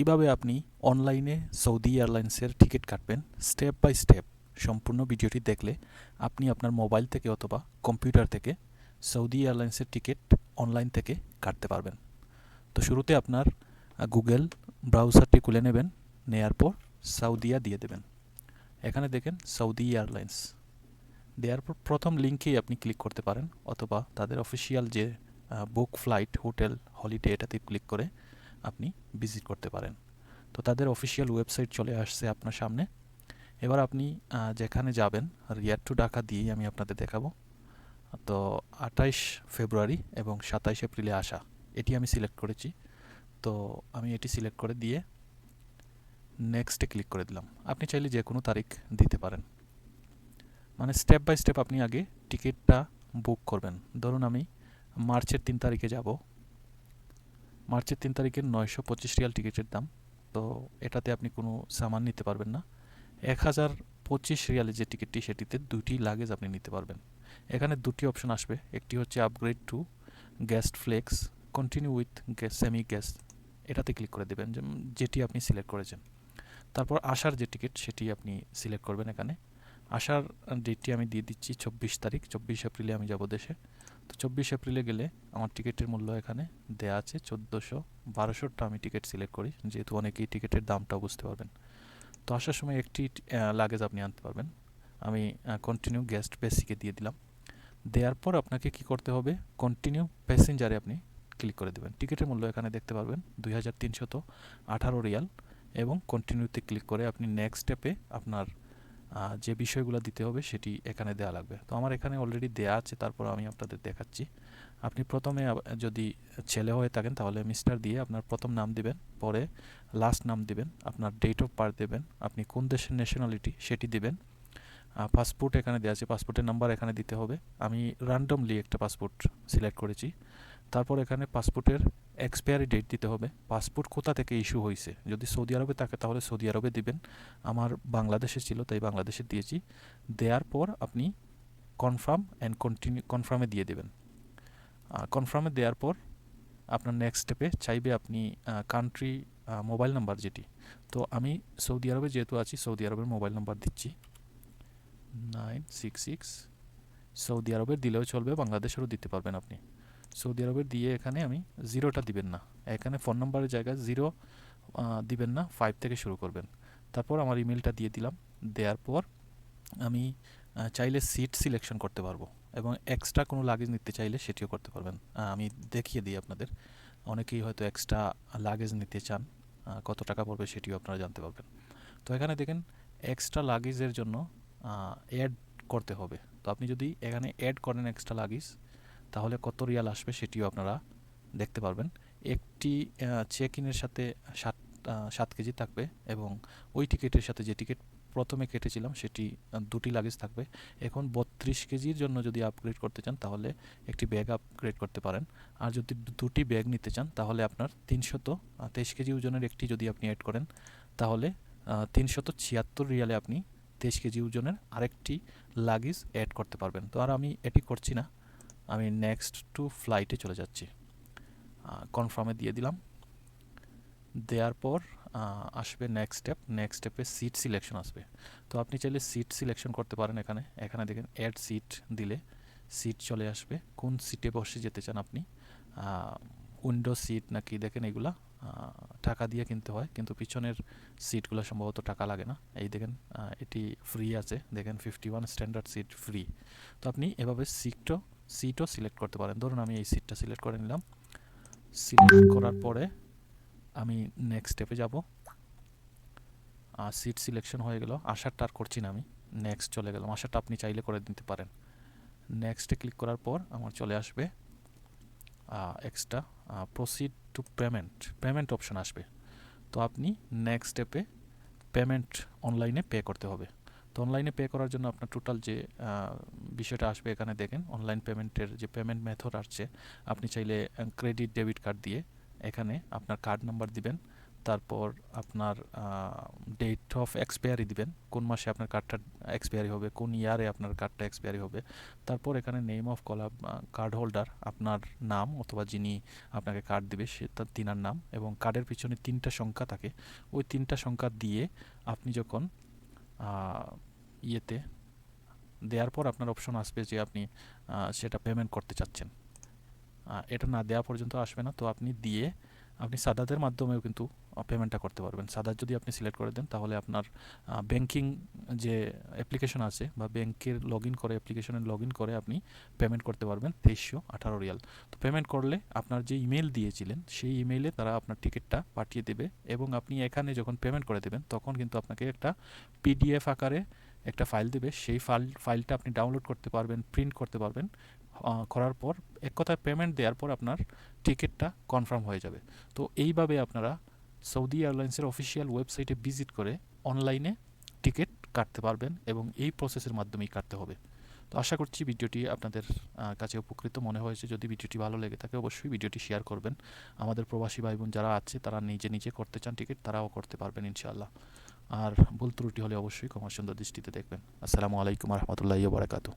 কীভাবে আপনি অনলাইনে সৌদি এয়ারলাইন্সের টিকিট কাটবেন, স্টেপ বাই স্টেপ সম্পূর্ণ ভিডিওটি দেখলে আপনি আপনার মোবাইল থেকে অথবা কম্পিউটার থেকে সৌদি এয়ারলাইন্সের টিকিট অনলাইন থেকে কাটতে পারবেন। তো শুরুতে আপনার গুগল ব্রাউজারটি খুলে নেবেন, নেয়ার পর সাউদিয়া দিয়ে দেবেন। এখানে দেখেন সৌদি এয়ারলাইন্স। দেওয়ার পর প্রথম লিঙ্কেই আপনি ক্লিক করতে পারেন অথবা তাদের অফিসিয়াল যে বুক ফ্লাইট, হোটেল, হলিডে এটাতে ক্লিক করে আপনি ভিজিট করতে পারেন। তো তাদের অফিসিয়াল ওয়েবসাইট চলে আসছে আপনার সামনে। এবার আপনি যেখানে যাবেন রিয়ার টু ঢাকা দিয়েই আমি আপনাদের দেখাবো। তো আঠাইশ ফেব্রুয়ারি এবং সাতাইশ এপ্রিলে আসা, এটি আমি সিলেক্ট করেছি। তো আমি এটি সিলেক্ট করে দিয়ে নেক্সটে ক্লিক করে দিলাম। আপনি চাইলে যে কোনো তারিখ দিতে পারেন। মানে স্টেপ বাই স্টেপ আপনি আগে টিকিটটা বুক করবেন। ধরুন আমি মার্চের তিন তারিখে যাব। মার্চের তিন তারিখের নয়শো পঁচিশ রিয়াল টিকিটের দাম। তো এটাতে আপনি কোনো সামান নিতে পারবেন না। এক হাজার পঁচিশ রিয়ালের যে টিকিটটি, সেটিতে দুটি লাগেজ আপনি নিতে পারবেন। এখানে দুটি অপশন আসবে। একটি হচ্ছে upgrade to guest flex continue with semi guest এটাতে ক্লিক করে দেবেন যেটি আপনি সিলেক্ট করেছেন। তারপর আসার যে টিকিট সেটি আপনি সিলেক্ট করবেন এখানে। আসার ডেটটি আমি দিয়ে দিচ্ছি চব্বিশ তারিখ। চব্বিশ এপ্রিলে আমি যাব দেশে। তো চব্বিশ এপ্রিলে গেলে আমার টিকিটের মূল্য এখানে দেয়া আছে চোদ্দোশো বারোশোটা আমি টিকিট সিলেক্ট করি, যেহেতু অনেকেই টিকিটের দামটাও বুঝতে পারবেন। তো আসার সময় একটি লাগেজ আপনি আনতে পারবেন। আমি কন্টিনিউ গেস্ট বেসিকে দিয়ে দিলাম। দেওয়ার পর আপনাকে কি করতে হবে? কন্টিনিউ প্যাসেঞ্জারে আপনি ক্লিক করে দেবেন। টিকিটের মূল্য এখানে দেখতে পারবেন, দুই হাজার তিনশত আঠারো রিয়াল এবং কন্টিনিউতে ক্লিক করে আপনি নেক্সট স্টেপে আপনার যে বিষয়গুলো দিতে হবে সেটি এখানে দেওয়া লাগবে। তো আমার এখানে অলরেডি দেয়া আছে, তারপর আমি আপনাদের দেখাচ্ছি। আপনি প্রথমে যদি ছেলে হয়ে থাকেন, তাহলে মিস্টার দিয়ে আপনার প্রথম নাম দিবেন, পরে লাস্ট নাম দিবেন, আপনার ডেট অফ বার্থ দেবেন, আপনি কোন দেশের ন্যাশনালিটি সেটি দিবেন। পাসপোর্ট এখানে দেওয়া আছে পাসপোর্টের নাম্বার এখানে দিতে হবে। আমি র্যান্ডমলি একটা পাসপোর্ট সিলেক্ট করেছি। তারপর এখানে পাসপোর্টের এক্সপায়ারি ডেট দিতে হবে। পাসপোর্ট কোথা থেকে ইস্যু হয়েছে? যদি সৌদি আরবে থাকে তাহলে সৌদি আরবে দিবেন। আমার বাংলাদেশে ছিল, তাই বাংলাদেশে দিয়েছি। দেওয়ার পর আপনি কনফার্ম অ্যান্ড কন্টিনিউ কনফার্মে দিয়ে দেবেন। কনফার্মে দেওয়ার পর আপনার নেক্সট স্টেপে চাইবে আপনি কান্ট্রি মোবাইল নাম্বার যেটি। তো আমি সৌদি আরবে যেহেতু আছি, সৌদি আরবের মোবাইল নাম্বার দিচ্ছি। নাইন সিক্স সিক্স সৌদি আরবের দিলেও চলবে, বাংলাদেশেরও দিতে পারবেন আপনি। সৌদি আরবের দিয়ে এখানে আমি জিরোটা দিবেন না। এখানে ফোন নাম্বারের জায়গায় জিরো দিবেন না ফাইভ থেকে শুরু করবেন। তারপর আমার ইমেলটা দিয়ে দিলাম। দেওয়ার পর আমি চাইলে সিট সিলেকশন করতে পারব এবং এক্সট্রা কোনো লাগেজ নিতে চাইলে সেটিও করতে পারবেন। আমি দেখিয়ে দিই আপনাদের। অনেকেই হয়তো এক্সট্রা লাগেজ নিতে চান কত টাকা পড়বে সেটিও আপনারা জানতে পারবেন। তো এখানে দেখেন এক্সট্রা লাগেজের জন্য অ্যাড করতে হবে। তো আপনি যদি এখানে অ্যাড করেন এক্সট্রা লাগেজ তাহলে কত রিয়াল আসবে সেটিও আপনারা দেখতে পারবেন। একটি চেক ইনের সাথে সাত সাত কেজি থাকবে এবং ওই টিকিটের সাথে যে টিকিট প্রথমে কেটেছিলাম সেটি দুটি লাগেজ থাকবে। এখন বত্রিশ কেজির জন্য যদি আপগ্রেড করতে চান তাহলে একটি ব্যাগ আপগ্রেড করতে পারেন। আর যদি দুটি ব্যাগ নিতে চান তাহলে আপনার তিনশত তেইশ কেজি ওজনের একটি যদি আপনি অ্যাড করেন তাহলে তিনশত ছিয়াত্তর রিয়ালে আপনি তেইশ কেজি ওজনের আরেকটি লাগেজ অ্যাড করতে পারবেন। তো আর আমি এটি করছি না। আমি নেক্সট টু ফ্লাইটে চলে যাচ্ছি। কনফার্মে দিয়ে দিলাম। দেওয়ার পর আসবে নেক্সট স্টেপ নেক্সট স্টেপে সিট সিলেকশন আসবে। তো আপনি চাইলে সিট সিলেকশন করতে পারেন এখানে। এখানে দেখেন অ্যাড সিট দিলে সিট চলে আসবে। কোন সিটে বসে যেতে চান আপনি? উইন্ডো সিট নাকি দেখেন এগুলা টাকা দিয়ে কিনতে হয়, কিন্তু পিছনের সিটগুলো সম্ভবত টাকা লাগে না। এই দেখেন এটি ফ্রি আছে। দেখেন fifty one standard seat free তো আপনি এভাবে সিটও সিটও সিলেক্ট করতে পারেন। ধরুন আমি এই সিটটা সিলেক্ট করে নিলাম। সিলেক্ট করার পরে আমি নেক্সট স্টেপে যাব। আর সিট সিলেকশন হয়ে গেল। আসারটা আর করছি না আমি। নেক্সট চলে গেলাম। আসারটা আপনি চাইলে করে দিতে পারেন। নেক্সটে ক্লিক করার পর আমার চলে আসবে extra proceed to payment payment option আসবে। তো আপনি নেক্সট স্টেপে পেমেন্ট অনলাইনে পে করতে হবে। তো অনলাইনে পে করার জন্য আপনার টোটাল যে বিষয়টা আসবে এখানে দেখেন অনলাইন পেমেন্টের যে পেমেন্ট মেথড আসছে, আপনি চাইলে ক্রেডিট ডেবিট কার্ড দিয়ে এখানে আপনার কার্ড নাম্বার দিবেন, তারপর আপনার ডেট অফ এক্সপায়ারি দিবেন, কোন মাসে আপনার কার্ডটা এক্সপায়ারি হবে, কোন ইয়ারে আপনার কার্ডটা এক্সপায়ারি হবে, তারপর এখানে নেম অফ কলা কার্ড হোল্ডার আপনার নাম অথবা যিনি আপনাকে কার্ড দিবে, সে তার তিনার নাম এবং কার্ডের পিছনে তিনটা সংখ্যা থাকে। ওই তিনটা সংখ্যা দিয়ে আপনি যখন ইয়েতে দেওয়ার পর আপনার অপশন আসবে যে আপনি সেটা পেমেন্ট করতে চাচ্ছেন। এটা না দেওয়া পর্যন্ত আসবে না। তো আপনি দিয়ে আপনি সাদাদের মাধ্যমেও কিন্তু পেমেন্টটা করতে পারবেন। সাদার যদি আপনি সিলেক্ট করে দেন, তাহলে আপনার ব্যাংকিং যে অ্যাপ্লিকেশন আছে বা ব্যাংকের লগ ইন করে অ্যাপ্লিকেশনে লগ ইন করে আপনি পেমেন্ট করতে পারবেন তেইশশো আঠারো রিয়াল। তো পেমেন্ট করলে আপনার যে ইমেল দিয়েছিলেন, সেই ইমেইলে তারা আপনার টিকিটটা পাঠিয়ে দেবে এবং আপনি এখানে যখন পেমেন্ট করে দেবেন, তখন কিন্তু আপনাকে একটা পিডিএফ আকারে একটা ফাইল দেবে, সেই ফাইল ফাইলটা আপনি ডাউনলোড করতে পারবেন প্রিন্ট করতে পারবেন করার পর এক কথায় পেমেন্ট দেওয়ার পর আপনার টিকিটটা কনফার্ম হয়ে যাবে। তো এইভাবে আপনারা সৌদি এয়ারলাইন্সের অফিসিয়াল ওয়েবসাইটে ভিজিট করে অনলাইনে টিকিট কাটতে পারবেন এবং এই প্রসেসের মাধ্যমেই কাটতে হবে। তো আশা করছি ভিডিওটি আপনাদের কাছে উপকৃত মনে হয়েছে। যদি ভিডিওটি ভালো লেগে থাকে অবশ্যই ভিডিওটি শেয়ার করবেন। আমাদের প্রবাসী ভাই বোন যারা আছে, তারা নিজে নিজে করতে চান টিকিট তারাও করতে পারবেন ইনশাআল্লাহ। আর ভুল ত্রুটি হলে অবশ্যই ক্ষমা সুন্দর দৃষ্টিতে দেখবেন। আসসালামু আলাইকুম রহমতুল্লাহ বারাকাতু